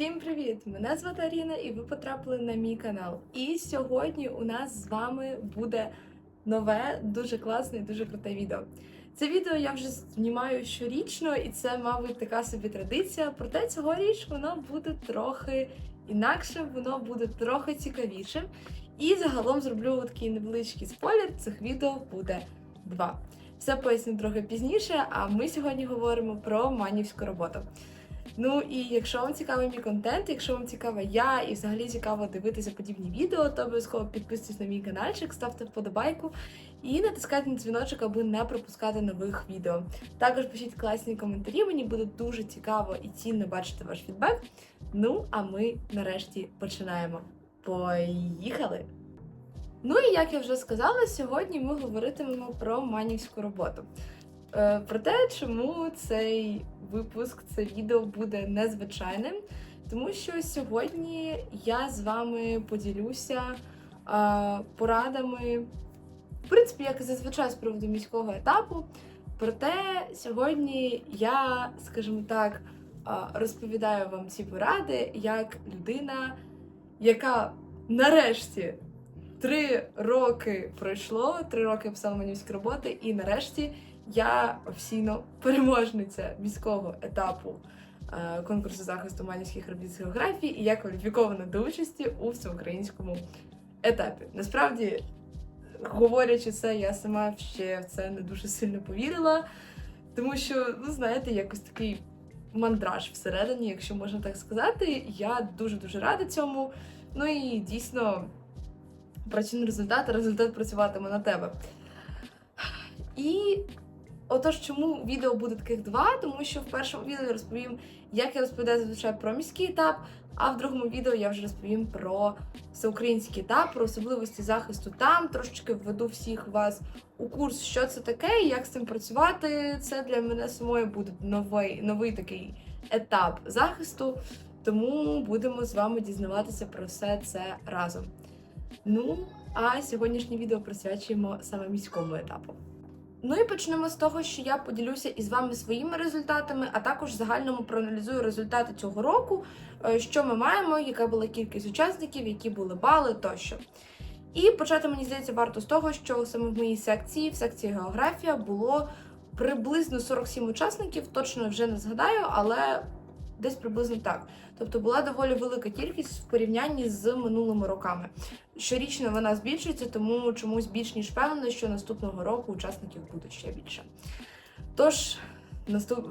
Всім привіт! Мене звати Аріна, і ви потрапили на мій канал. І сьогодні у нас з вами буде нове, дуже класне і дуже круте відео. Це відео я вже знімаю щорічно, і це, мабуть, така собі традиція. Проте цьогоріч воно буде трохи інакшим, воно буде трохи цікавішим. І загалом зроблю такий невеличкий спойлер. Цих відео буде два. Все поясню трохи пізніше, а ми сьогодні говоримо про манівську роботу. Ну і якщо вам цікавий мій контент, якщо вам цікава я і взагалі цікаво дивитися подібні відео, то обов'язково підписуйтесь на мій каналчик, ставте вподобайку і натискайте на дзвіночок, аби не пропускати нових відео. Також пишіть класні коментарі, мені буде дуже цікаво і цінно бачити ваш фідбек. Ну, а ми нарешті починаємо. Поїхали! Ну і як я вже сказала, сьогодні ми говоритимемо про манівську роботу. Е, Про те, чому цей випуск, це відео буде незвичайним, тому що сьогодні я з вами поділюся е, порадами, в принципі, як і зазвичай з приводу міського етапу. Проте сьогодні я, скажімо так, е, розповідаю вам ці поради як людина, яка нарешті три роки пройшло, три роки писала манівські роботи, і нарешті я офіційно переможниця міського етапу е, конкурсу захисту манівських робіт з географії, і я кваліфікована до участі у всеукраїнському етапі. Насправді, говорячи це, я сама ще в це не дуже сильно повірила, тому що, ну знаєте, якось такий мандраж всередині, якщо можна так сказати. Я дуже дуже рада цьому. Ну і дійсно працюю на результат, а результат працюватиме на тебе. І отож, чому відео буде таких два? Тому що в першому відео я розповім, як я розповідаю зазвичай про міський етап, а в другому відео я вже розповім про всеукраїнський етап, про особливості захисту там. Трошечки введу всіх вас у курс, що це таке, як з цим працювати. Це для мене самої буде новий, новий такий етап захисту. Тому будемо з вами дізнаватися про все це разом. Ну, а сьогоднішнє відео присвячуємо саме міському етапу. Ну і почнемо з того, що я поділюся із вами своїми результатами, а також загальному проаналізую результати цього року, е, що ми маємо, яка була кількість учасників, які були бали тощо. І почати мені здається варто з того, що саме в моїй секції, в секції географія, було приблизно 47 учасників, точно вже не згадаю, але десь приблизно так. Тобто була доволі велика кількість в порівнянні з минулими роками. Щорічно вона збільшується, тому чомусь більш ніж впевнена, що наступного року учасників буде ще більше. Тож, наступ...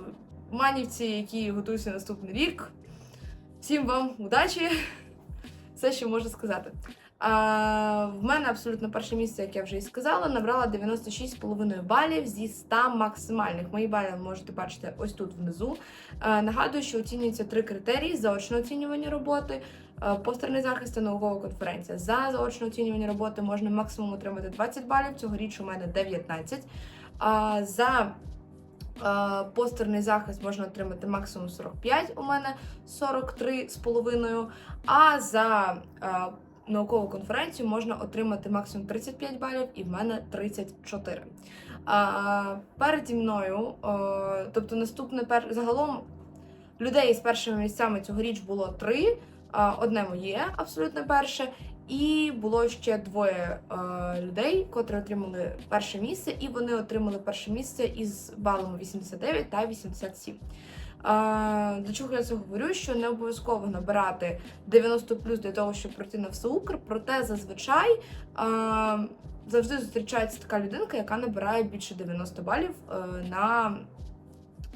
манівці, які готуються наступний рік, всім вам удачі! Все, що можу сказати. В мене абсолютно перше місце, як я вже і сказала, набрала 96,5 балів зі 100 максимальних. Мої бали ви можете бачити ось тут внизу. А, нагадую, що оцінюються три критерії: заочне оцінювання роботи, а, постерний захист та наукова конференція. За заочне оцінювання роботи можна максимум отримати 20 балів. Цьогоріч у мене 19. А, за постерний захист можна отримати максимум 45, у мене 43,5. А за а, наукову конференцію можна отримати максимум 35 балів, і в мене 34. А, переді мною, тобто наступне пер... загалом людей з першими місцями цьогоріч було три. Одне моє абсолютно перше, і було ще двоє е, людей, котрі отримали перше місце, і вони отримали перше місце із балами 89 та 87. До чого я це говорю? Що не обов'язково набирати 90 плюс для того, щоб пройти на всеукр, проте зазвичай завжди зустрічається така людинка, яка набирає більше 90 балів е, на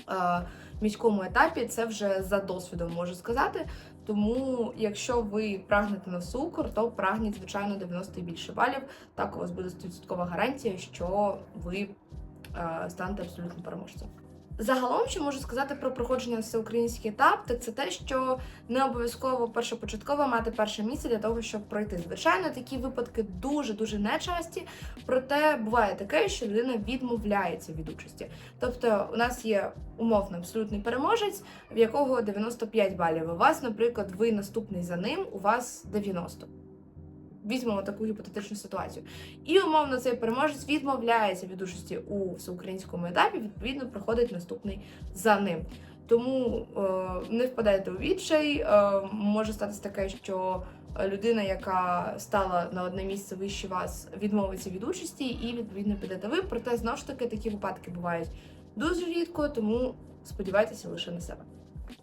е, міському етапі. Це вже за досвідом можу сказати. Тому, якщо ви прагнете на всеукр, то прагніть, звичайно, 90 і більше балів. Так у вас буде 100% гарантія, що ви е, станете абсолютно переможцем. Загалом, що можу сказати про проходження всеукраїнський етап, так це те, що не обов'язково першопочатково мати перше місце для того, щоб пройти. Звичайно, такі випадки дуже дуже нечасті, проте буває таке, що людина відмовляється від участі. Тобто, у нас є умовно абсолютний переможець, в якого 95 балів. У вас, наприклад, ви наступний за ним, у вас 90. Візьмемо таку гіпотетичну ситуацію. І умовно цей переможець відмовляється від участі у всеукраїнському етапі, відповідно, проходить наступний за ним. Тому е, не впадайте у відчай. Е, може статися таке, що людина, яка стала на одне місце вище вас, відмовиться від участі і відповідно підете ви. Проте знову ж таки такі випадки бувають дуже рідко, тому сподівайтеся лише на себе.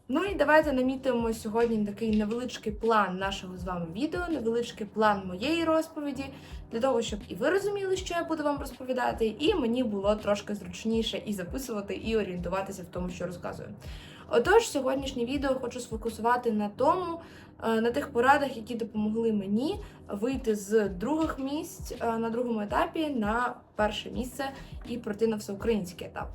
Ну і давайте намітимо сьогодні такий невеличкий план нашого з вами відео, невеличкий план моєї розповіді, для того, щоб і ви розуміли, що я буду вам розповідати, і мені було трошки зручніше і записувати, і орієнтуватися в тому, що розказую. Отож, сьогоднішнє відео хочу сфокусувати на тому, е, на тих порадах, які допомогли мені вийти з других місць е, на другому етапі на перше місце і пройти на всеукраїнський етап.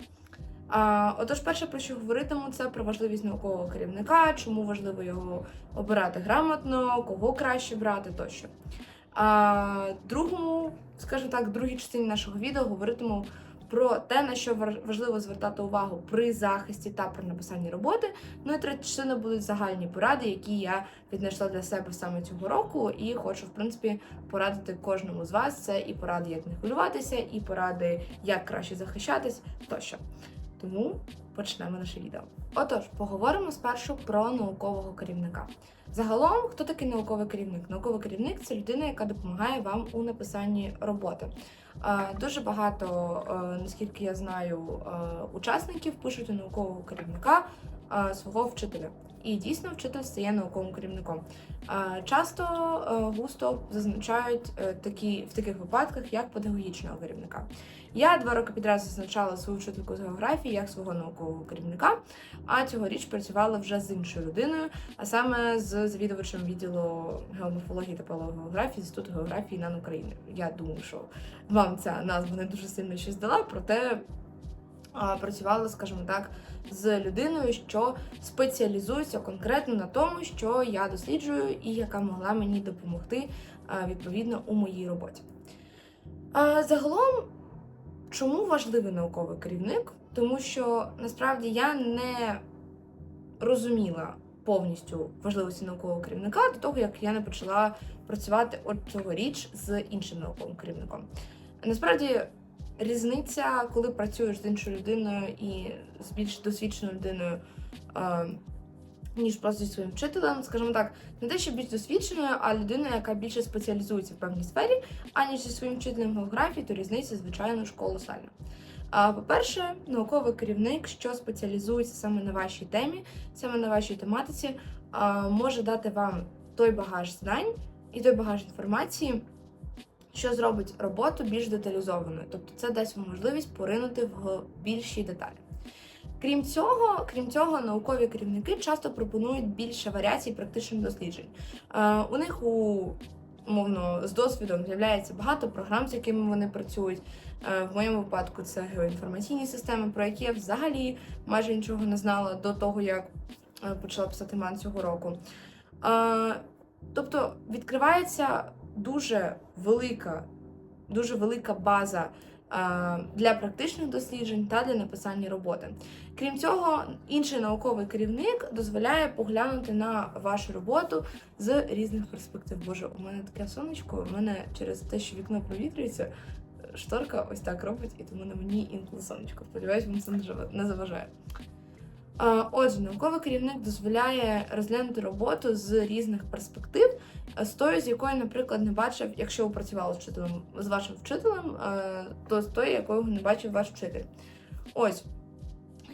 А, Отож, перше, про що говоритиму, це про важливість наукового керівника, чому важливо його обирати грамотно, кого краще брати тощо. А другому, скажімо так, другій частині нашого відео говоритиму про те, на що важ- важливо звертати увагу при захисті та при написанні роботи. Ну і третя частина будуть загальні поради, які я віднайшла для себе саме цього року, і хочу, в принципі, порадити кожному з вас. Це і поради, як не хвилюватися, і поради, як краще захищатись тощо. Тому почнемо наше відео. Отож, поговоримо спершу про наукового керівника. Загалом, хто такий науковий керівник? Науковий керівник це людина, яка допомагає вам у написанні роботи. Дуже багато, е, наскільки я знаю, е, учасників пишуть у наукового керівника е, свого вчителя. І дійсно вчитель стає науковим керівником. Часто густо зазначають такі в таких випадках як педагогічного керівника. Я два роки підряд зазначала свою вчительку з географії як свого наукового керівника, а цьогоріч працювала вже з іншою людиною, а саме з завідувачем відділу геоморфології та палеогеографії Інституту географії НАН України. Я думаю, що вам ця назва не дуже сильно щось дала, проте працювала, скажімо так, з людиною, що спеціалізується конкретно на тому, що я досліджую, і яка могла мені допомогти відповідно у моїй роботі. Загалом, чому важливий науковий керівник? Тому що насправді я не розуміла повністю важливості наукового керівника до того, як я не почала працювати от цьогоріч з іншим науковим керівником. Насправді, різниця, коли працюєш з іншою людиною і з більш досвідченою людиною. Ніж просто зі своїм вчителем, скажімо так, не те, що більш досвідченою, а людина, яка більше спеціалізується в певній сфері, аніж зі своїм вчителем географії, то різниця, звичайно, ж колосальна. По-перше, науковий керівник, що спеціалізується саме на вашій темі, саме на вашій тематиці, може дати вам той багаж знань і той багаж інформації, що зробить роботу більш деталізованою. Тобто це дасть вам можливість поринути в більші деталі. Крім цього, крім цього, наукові керівники часто пропонують більше варіацій практичних досліджень. Е, у них у умовно з досвідом з'являється багато програм, з якими вони працюють. Е, В моєму випадку це геоінформаційні системи, про які я взагалі майже нічого не знала до того, як е, почала писати ман цього року. Тобто відкривається дуже велика, дуже велика база для практичних досліджень та для написання роботи. Крім цього, інший науковий керівник дозволяє поглянути на вашу роботу з різних перспектив. Боже, у мене таке сонечко, у мене через те, що вікно провітрюється, шторка ось так робить, і тому на мені інколи сонечко. Сподіваюсь, вам це не не заважає. Отже, науковий керівник дозволяє розглянути роботу з різних перспектив, е, з тою, з якої, наприклад, не бачив, якщо ви працювали з вчителем з вашим вчителем, е, то з тої, якого не бачив ваш вчитель. Ось.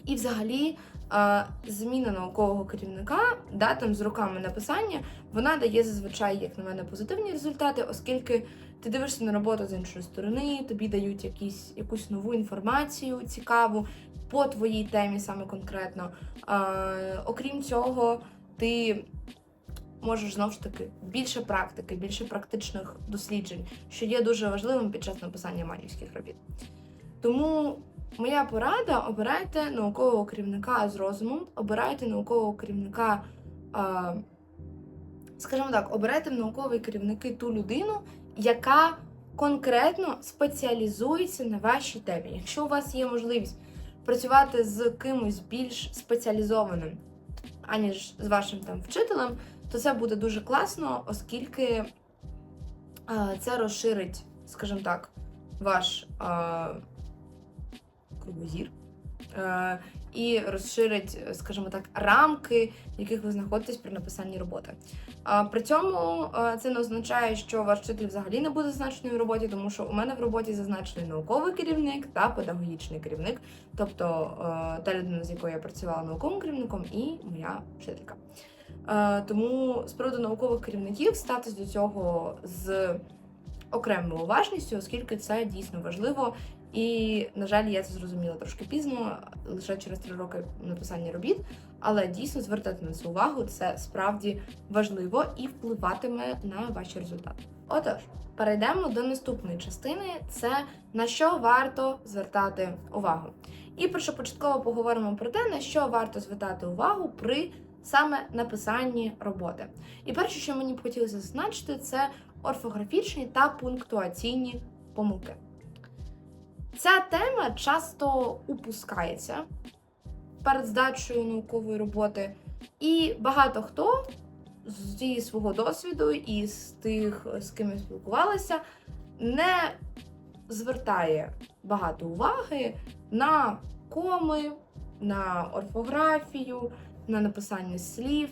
І взагалі, е, зміна наукового керівника, да, там з роками написання, вона дає зазвичай, як на мене, позитивні результати, оскільки ти дивишся на роботу з іншої сторони, тобі дають якісь, якусь нову інформацію цікаву по твоїй темі саме конкретно. Е, окрім цього, ти можеш знову ж таки більше практики, більше практичних досліджень, що є дуже важливим під час написання манівських робіт. Тому моя порада: обирайте наукового керівника з розумом, обирайте наукового керівника. Е, скажімо так, обирайте в наукові керівники ту людину, яка конкретно спеціалізується на вашій темі. Якщо у вас є можливість працювати з кимось більш спеціалізованим, аніж з вашим там вчителем, то це буде дуже класно, оскільки е, це розширить, скажімо так, ваш е, кругозір. І розширить, е, скажімо так, рамки, в яких ви знаходитесь при написанні роботи. При цьому е, це не означає, що ваш вчитель взагалі не буде зазначений в роботі, тому що у мене в роботі зазначений науковий керівник та педагогічний керівник, тобто е, та людина, з якою я працювала науковим керівником, і моя вчителька. Тому з приводу наукових керівників статись до цього з окремою уважністю, оскільки це дійсно важливо. І, на жаль, я це зрозуміла трошки пізно, лише через три роки написання робіт. Але дійсно звертати на це увагу, це справді важливо і впливатиме на ваші результати. Отож, перейдемо до наступної частини: це на що варто звертати увагу. І першопочатково поговоримо про те, на що варто звертати увагу при саме написанні роботи. І перше, що мені б хотілося зазначити, це орфографічні та пунктуаційні помилки. Ця тема часто упускається перед здачею наукової роботи, і багато хто зі свого досвіду і з тих, з ким я спілкувалася, не звертає багато уваги на коми, на орфографію, на написання слів,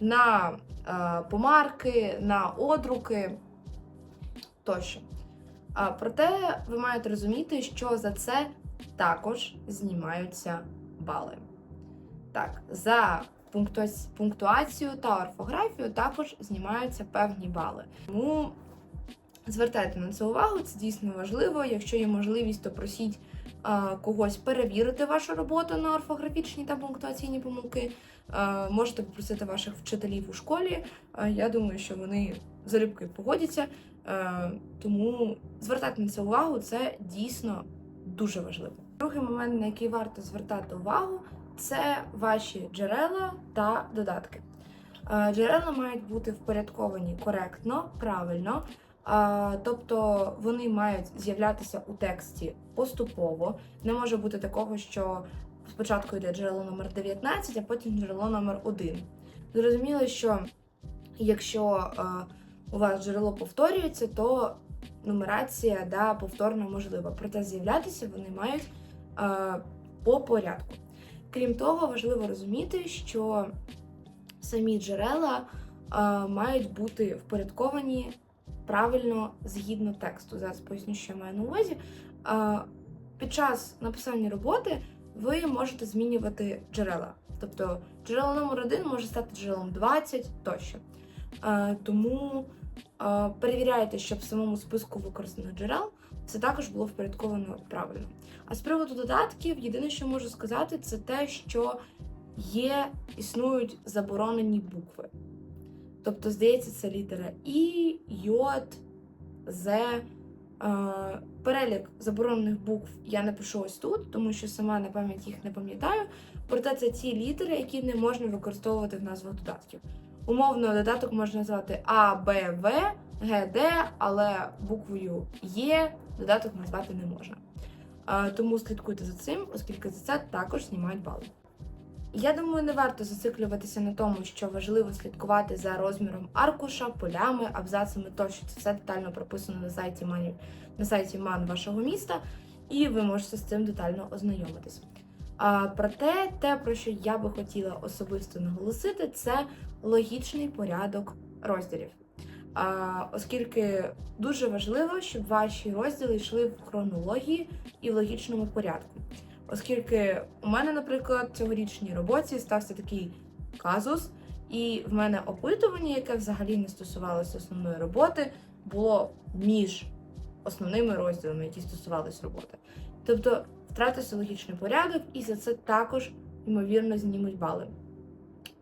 на е, помарки, на одруки тощо. Проте ви маєте розуміти, що за це також знімаються бали. Так, за пунктуацію та орфографію також знімаються певні бали. Тому звертайте на це увагу, це дійсно важливо. Якщо є можливість, то просіть когось перевірити вашу роботу на орфографічні та пунктуаційні помилки. Можете попросити ваших вчителів у школі. Я думаю, що вони залюбки погодяться. Е, Тому звертати на це увагу це дійсно дуже важливо. Другий момент, на який варто звертати увагу, це ваші джерела та додатки. Е, Джерела мають бути впорядковані коректно, правильно. е, Тобто вони мають з'являтися у тексті поступово. Не може бути такого, що спочатку йде джерело номер 19, а потім джерело номер 1. Зрозуміло, що якщо у вас джерело повторюється, то нумерація да, повторно можлива. Проте з'являтися вони мають е, по порядку. Крім того, важливо розуміти, що самі джерела е, мають бути впорядковані правильно згідно тексту. Зараз поясню, що я маю на увазі. Е, під час написання роботи ви можете змінювати джерела. Тобто джерело номер 1 може стати джерелом 20 тощо. Е, тому перевіряйте, щоб в самому списку використаних джерел це також було впорядковано правильно. А з приводу додатків, єдине, що можу сказати, це те, що є, існують заборонені букви. Тобто, здається, це літера І, Йод, З. Перелік заборонених букв я напишу ось тут, тому що сама на пам'ять їх не пам'ятаю. Проте це ті літери, які не можна використовувати в назвах додатків. Умовно, додаток можна назвати А, Б, В, Г, Д, але буквою Є додаток назвати не можна. Тому слідкуйте за цим, оскільки за це також знімають бали. Я думаю, не варто зациклюватися на тому, що важливо слідкувати за розміром аркуша, полями, абзацами тощо. Це все детально прописано на сайті манів на сайті МАН вашого міста, і ви можете з цим детально ознайомитись. Проте, те, про що я би хотіла особисто наголосити, це логічний порядок розділів. Оскільки дуже важливо, щоб ваші розділи йшли в хронології і в логічному порядку. Оскільки у мене, наприклад, в цьогорічній роботі стався такий казус, і в мене опитування, яке взагалі не стосувалося основної роботи, було між основними розділами, які стосувалися роботи. Тобто втратився логічний порядок, і за це також, ймовірно, знімуть бали.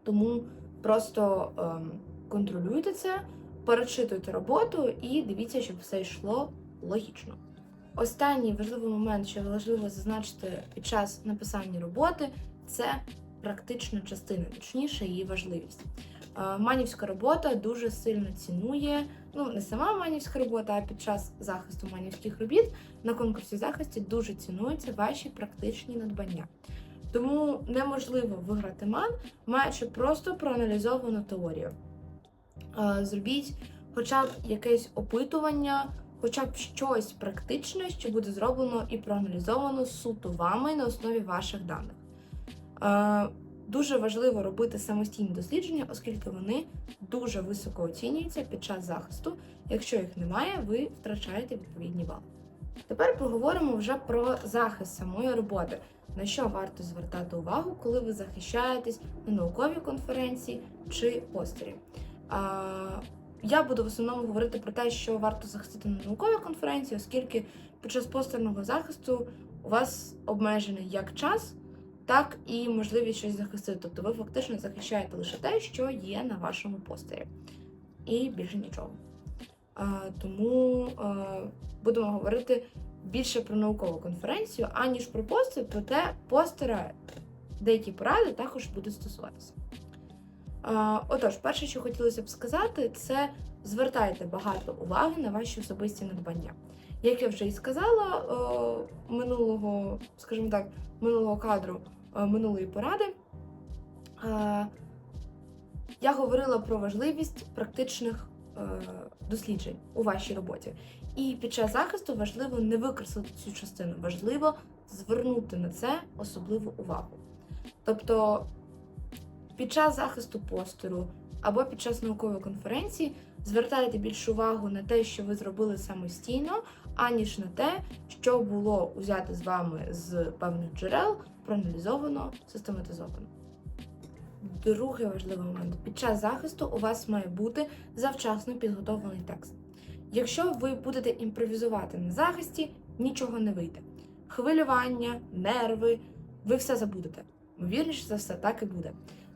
Тому просто ем, контролюйте це, перечитуйте роботу і дивіться, щоб все йшло логічно. Останній важливий момент, що важливо зазначити під час написання роботи, це практична частина, точніше, її важливість. Е, Манівська робота дуже сильно цінує, ну не сама манівська робота, а під час захисту манівських робіт на конкурсі захисті дуже цінуються ваші практичні надбання. Тому неможливо виграти ман, маючи просто проаналізовану теорію. Зробіть хоча б якесь опитування, хоча б щось практичне, що буде зроблено і проаналізовано суто вами на основі ваших даних. Дуже важливо робити самостійні дослідження, оскільки вони дуже високо оцінюються під час захисту. Якщо їх немає, ви втрачаєте відповідні бали. Тепер поговоримо вже про захист самої роботи. На що варто звертати увагу, коли ви захищаєтесь на науковій конференції чи постері. Я буду в основному говорити про те, що варто захистити на науковій конференції, оскільки під час постерного захисту у вас обмежений як час, так і можливість щось захистити. Тобто ви фактично захищаєте лише те, що є на вашому постері, і більше нічого. Тому будемо говорити більше про наукову конференцію, аніж про постер, проте постера деякі поради також будуть стосуватися. Отож, перше, що хотілося б сказати, це звертайте багато уваги на ваші особисті надбання. Як я вже і сказала минулого, скажімо так, минулого кадру минулої поради, я говорила про важливість практичних досліджень у вашій роботі. І під час захисту важливо не викреслити цю частину, важливо звернути на це особливу увагу. Тобто під час захисту постеру або під час наукової конференції звертайте більшу увагу на те, що ви зробили самостійно, аніж на те, що було узято з вами з певних джерел, проаналізовано, систематизовано. Другий важливий момент: під час захисту у вас має бути завчасно підготовлений текст. Якщо ви будете імпровізувати на захисті, нічого не вийде. Хвилювання, нерви, ви все забудете. Вірніше за все, так і буде.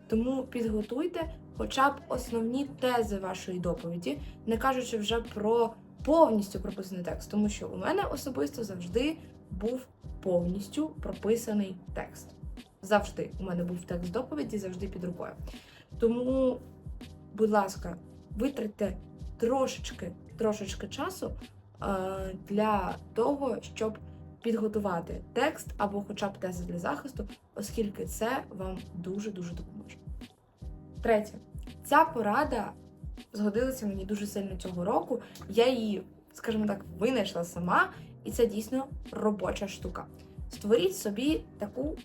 Тому підготуйте хоча б основні тези вашої доповіді, не кажучи вже про повністю прописаний текст, тому що у мене особисто завжди був повністю прописаний текст. Завжди у мене був текст доповіді, завжди під рукою. Тому, будь ласка, витратьте трошечки, трошечки часу е, для того, щоб підготувати текст або хоча б тези для захисту, оскільки це вам дуже-дуже допоможе. Третє, ця порада згодилася мені дуже сильно цього року. Я її, скажімо так, винайшла сама, і це дійсно робоча штука. Створіть собі таку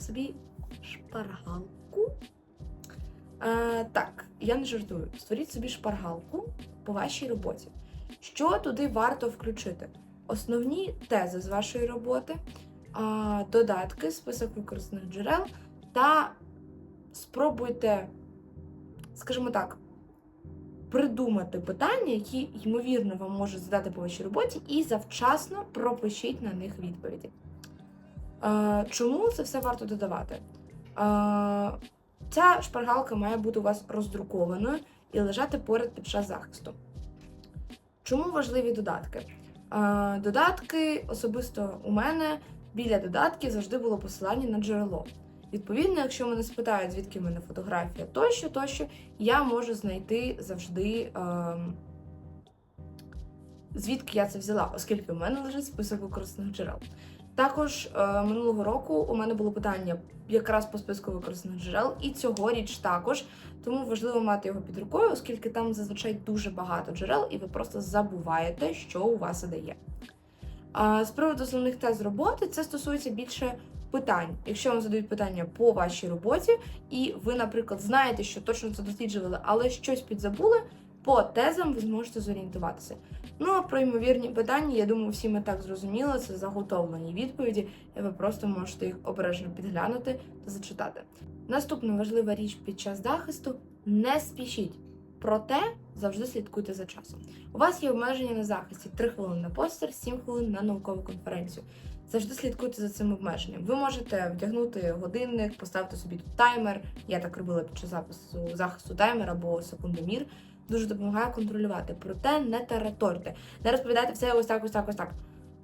собі шпаргалку. Е, так, я не жартую. Створіть собі шпаргалку по вашій роботі. Що туди варто включити? Основні тези з вашої роботи, додатки, список використаних джерел, та спробуйте, скажімо так, придумати питання, які, ймовірно, вам можуть задати по вашій роботі, і завчасно пропишіть на них відповіді. Е, Чому це все варто додавати? Е, Ця шпаргалка має бути у вас роздрукованою і лежати поряд під час захисту. Чому важливі додатки? Е, Додатки особисто у мене біля додатків завжди було посилання на джерело. Відповідно, якщо мене спитають, звідки в мене фотографія тощо, тощо, я можу знайти завжди, ем, звідки я це взяла, оскільки в мене лежить список використаних джерел. Також е, минулого року у мене було питання якраз по списку використаних джерел, і цьогоріч також. Тому важливо мати його під рукою, оскільки там зазвичай дуже багато джерел, і ви просто забуваєте, що у вас іде. А з приводу основних тез роботи, це стосується більше питань. Якщо вам задають питання по вашій роботі, і ви, наприклад, знаєте, що точно це досліджували, але щось підзабули, по тезам ви зможете зорієнтуватися. Ну а про ймовірні питання, я думаю, всі ми так зрозуміли, це заготовлені відповіді, і ви просто можете їх обережно підглянути та зачитати. Наступна важлива річ під час захисту не спішіть. Проте завжди слідкуйте за часом. У вас є обмеження на захисті 3 хвилини на постер, 7 хвилин на наукову конференцію. Завжди слідкуйте за цим обмеженням. Ви можете вдягнути годинник, поставити собі таймер. Я так робила під час запису захисту таймер або секундомір. Дуже допомагає контролювати. Проте не тараторте. Не розповідайте все ось так, ось так, ось так.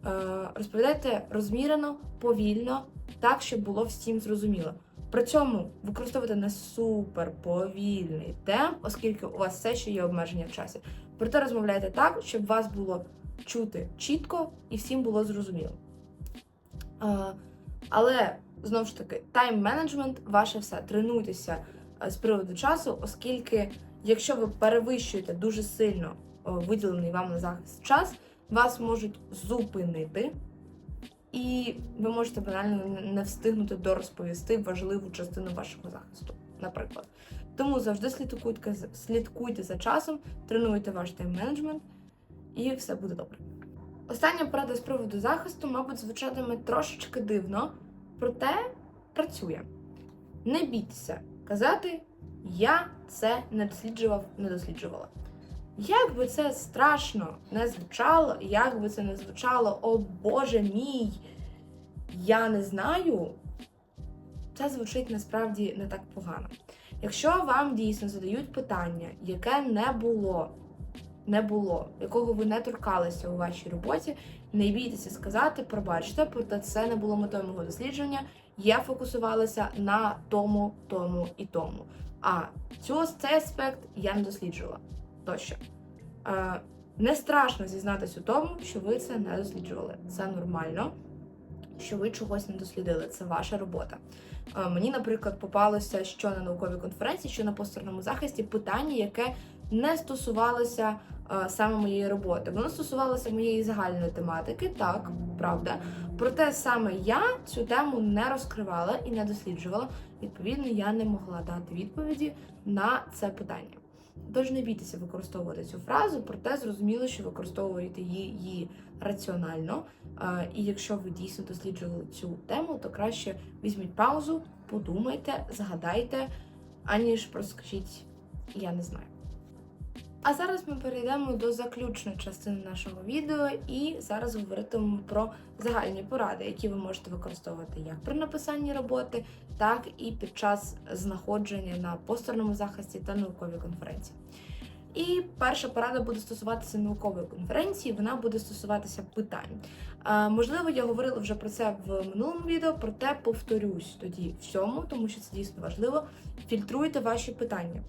Е, розповідайте розмірено, повільно, так, щоб було всім зрозуміло. При цьому використовуйте не супер повільний темп, оскільки у вас все ще є обмеження в часі. Проте розмовляйте так, щоб вас було чути чітко і всім було зрозуміло. Е, але знову ж таки, тайм-менеджмент ваше все. Тренуйтеся е, з приводу часу, оскільки, якщо ви перевищуєте дуже сильно е, виділений вам на захист час, вас можуть зупинити і ви можете банально не- встигнути дорозповісти важливу частину вашого захисту, наприклад. Тому завжди слідкуйте, слідкуйте за часом, тренуйте ваш тайм-менеджмент, і все буде добре. Остання порада з приводу захисту, мабуть, звучатиме трошечки дивно, проте працює. Не бійтеся казати Я це не досліджував, не досліджувала. Як би це страшно не звучало, як би це не звучало, о Боже мій, я не знаю, це звучить насправді не так погано. Якщо вам дійсно задають питання, яке не було, не було, якого ви не торкалися у вашій роботі, не бійтеся сказати, пробачте, проте це не було метою мого дослідження. Я фокусувалася на тому, тому і тому. А цього цей аспект я не досліджувала. Тощо. Е, не страшно зізнатися у тому, що ви це не досліджували. Це нормально, що ви чогось не дослідили. Це ваша робота. Е, мені, наприклад, попалося що на науковій конференції, що на постерному захисті питання, яке не стосувалося саме моєї роботи. Воно стосувалося моєї загальної тематики, так, правда. Проте саме я цю тему не розкривала і не досліджувала. Відповідно, я не могла дати відповіді на це питання. Тож не бійтеся використовувати цю фразу, проте зрозуміло, що використовуєте її, її раціонально. Е, І якщо ви дійсно досліджували цю тему, то краще візьміть паузу, подумайте, згадайте, аніж просто скажіть я не знаю. А зараз ми перейдемо до заключної частини нашого відео, і зараз говоритимемо про загальні поради, які ви можете використовувати як при написанні роботи, так і під час знаходження на постерному захисті та науковій конференції. І перша порада буде стосуватися наукової конференції, вона буде стосуватися питань. Е, можливо, я говорила вже про це в минулому відео, проте повторюсь тоді всьому, тому що це дійсно важливо. Фільтруйте ваші питання.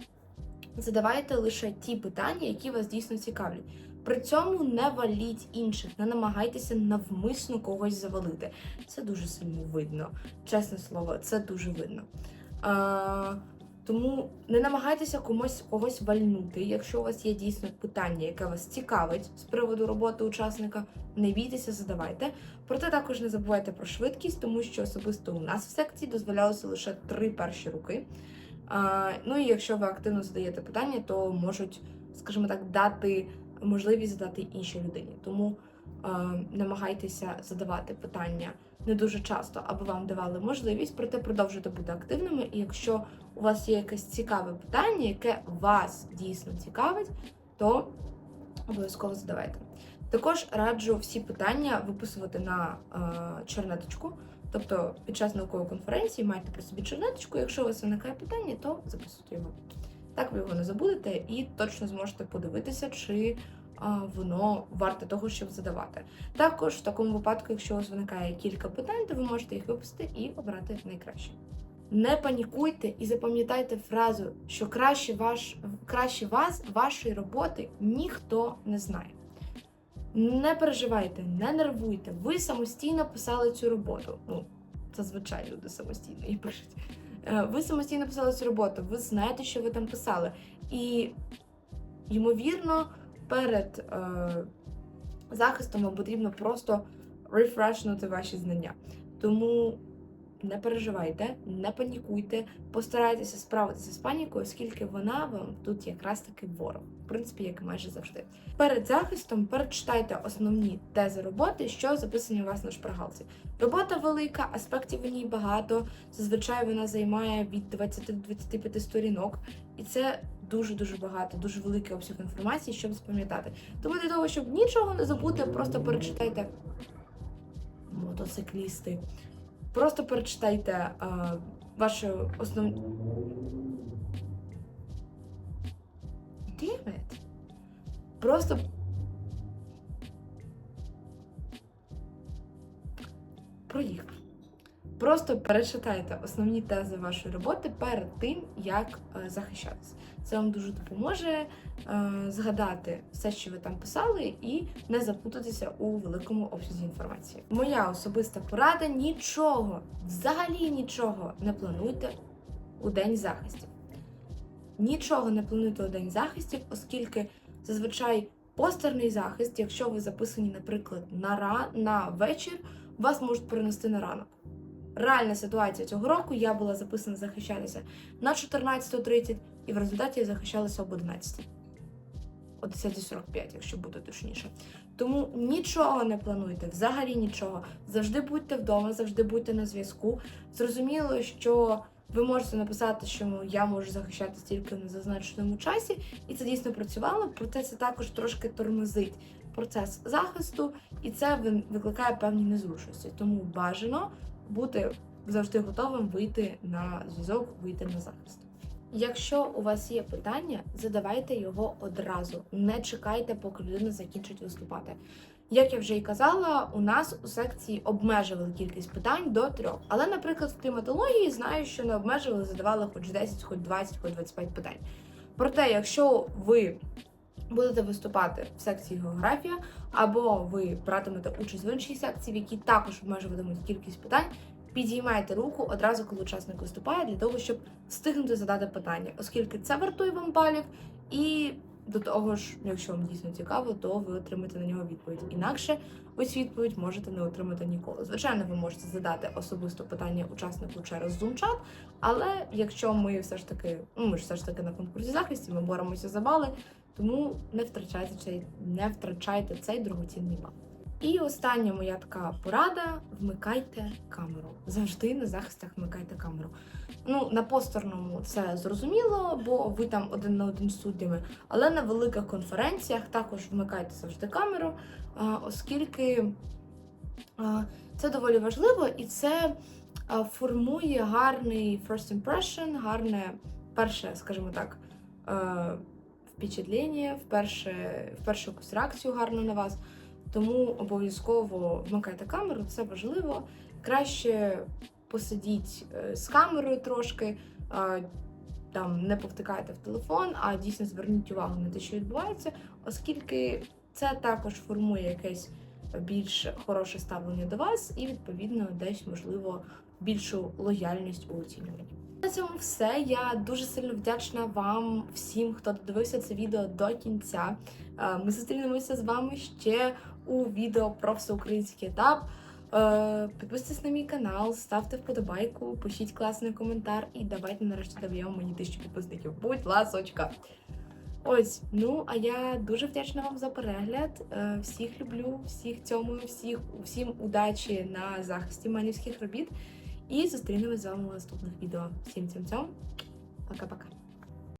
Задавайте лише ті питання, які вас дійсно цікавлять. При цьому не валіть інших, не намагайтеся навмисно когось завалити. Це дуже сильно видно. Чесне слово, це дуже видно. А, тому не намагайтеся комусь когось вальнути. Якщо у вас є дійсно питання, яке вас цікавить з приводу роботи учасника, не бійтеся, задавайте. Проте також не забувайте про швидкість, тому що особисто у нас в секції дозволялося лише три перші руки. Ну і якщо ви активно задаєте питання, то можуть, скажімо так, дати можливість задати іншій людині. Тому намагайтеся задавати питання не дуже часто, аби вам давали можливість, проте продовжуйте бути активними. І якщо у вас є якесь цікаве питання, яке вас дійсно цікавить, то обов'язково задавайте. Також раджу всі питання виписувати на чернеточку. Тобто під час наукової конференції майте при собі чернеточку. Якщо у вас виникає питання, то записуйте його. Так ви його не забудете і точно зможете подивитися, чи а, воно варте того, щоб задавати. Також в такому випадку, якщо у вас виникає кілька питань, то ви можете їх виписати і обрати найкраще. Не панікуйте і запам'ятайте фразу, що краще, ваш, краще вас, вашої роботи ніхто не знає. Не переживайте, не нервуйте. Ви самостійно писали цю роботу. Ну, зазвичай люди самостійно її пишуть. Е, Ви самостійно писали цю роботу, ви знаєте, що ви там писали. І, ймовірно, перед е, захистом вам потрібно просто рефрешнути ваші знання. Тому не переживайте, не панікуйте, постарайтеся справитися з панікою, оскільки вона вам тут якраз таки ворог, в принципі, як і майже завжди. Перед захистом перечитайте основні тези роботи, що записані у вас на шпаргалці. Робота велика, аспектів у ній багато. Зазвичай вона займає від 20 до 25 сторінок, і це дуже дуже багато, дуже великий обсяг інформації, щоб запам'ятати. Тому для того, щоб нічого не забути, просто перечитайте мотоциклісти. Просто перечитайте е, ваші основні. Damn it. Просто. Проїхав. Просто перечитайте основні тези вашої роботи перед тим, як е, захищатися. Це вам дуже допоможе е, згадати все, що ви там писали, і не запутатися у великому обсязі інформації. Моя особиста порада нічого, взагалі нічого не плануйте у день захистів. Нічого не плануйте у день захистів, оскільки зазвичай постерний захист, якщо ви записані, наприклад, на ра на вечір, вас можуть перенести на ранок. Реальна ситуація цього року я була записана захищатися на 14.30, і в результаті я захищалася об 11. О 10.45, якщо бути точніше. Тому нічого не плануйте, взагалі нічого. Завжди будьте вдома, завжди будьте на зв'язку. Зрозуміло, що ви можете написати, що я можу захищатися тільки на зазначеному часі, і це дійсно працювало, проте це також трошки тормозить процес захисту, і це ви- викликає певні незручності. Тому бажано бути завжди готовим вийти на зв'язок, вийти на захист. Якщо у вас є питання, задавайте його одразу. Не чекайте, поки людина закінчить виступати. Як я вже і казала, у нас у секції обмежували кількість питань до трьох. Але, наприклад, в кліматології знаю, що не обмежували, задавали хоч 10, хоч 20, хоч 25 питань. Проте, якщо ви будете виступати в секції географія, або ви братимете участь в іншій секції, в якій також обмежуватимуть кількість питань, підіймайте руку одразу, коли учасник виступає, для того, щоб встигнути задати питання, оскільки це вартує вам балів, і до того ж, якщо вам дійсно цікаво, то ви отримаєте на нього відповідь. Інакше цю відповідь можете не отримати ніколи. Звичайно, ви можете задати особисто питання учаснику через Zoom-чат, але якщо ми все ж таки, ну ми ж все ж таки на конкурсі захисті, ми боремося за бали, тому не втрачайте цей, не втрачайте цей дорогоцінний бал. І остання моя така порада: вмикайте камеру. Завжди на захистах вмикайте камеру. Ну, на постерному це зрозуміло, бо ви там один на один з суддями, але на великих конференціях також вмикайте завжди камеру, оскільки це доволі важливо і це формує гарний first impression, гарне перше, скажімо так, е, впечатлення, вперше, вперше якусь реакцію гарну на вас. Тому обов'язково вмикайте камеру, це важливо. Краще посидіть е, з камерою трошки, е, там не повтикайте в телефон, а дійсно зверніть увагу на те, що відбувається, оскільки це також формує якесь більш хороше ставлення до вас і, відповідно, десь, можливо, більшу лояльність у оцінюванні. На цьому все. Я дуже сильно вдячна вам всім, хто додивився це відео до кінця. Е, Ми зустрінемося з вами ще у відео про всеукраїнський етап. Е, Підписуйтесь на мій канал, ставте вподобайку, пишіть класний коментар і давайте нарешті доб'ємо мені тисячу підписників. Будь ласочка! Ось, ну а я дуже вдячна вам за перегляд. Е, Всіх люблю, всіх цьому, всіх, всім удачі на захисті манівських робіт. І зустрінемось з вами у наступних відео. Всім цьом цьом. Пока-пока.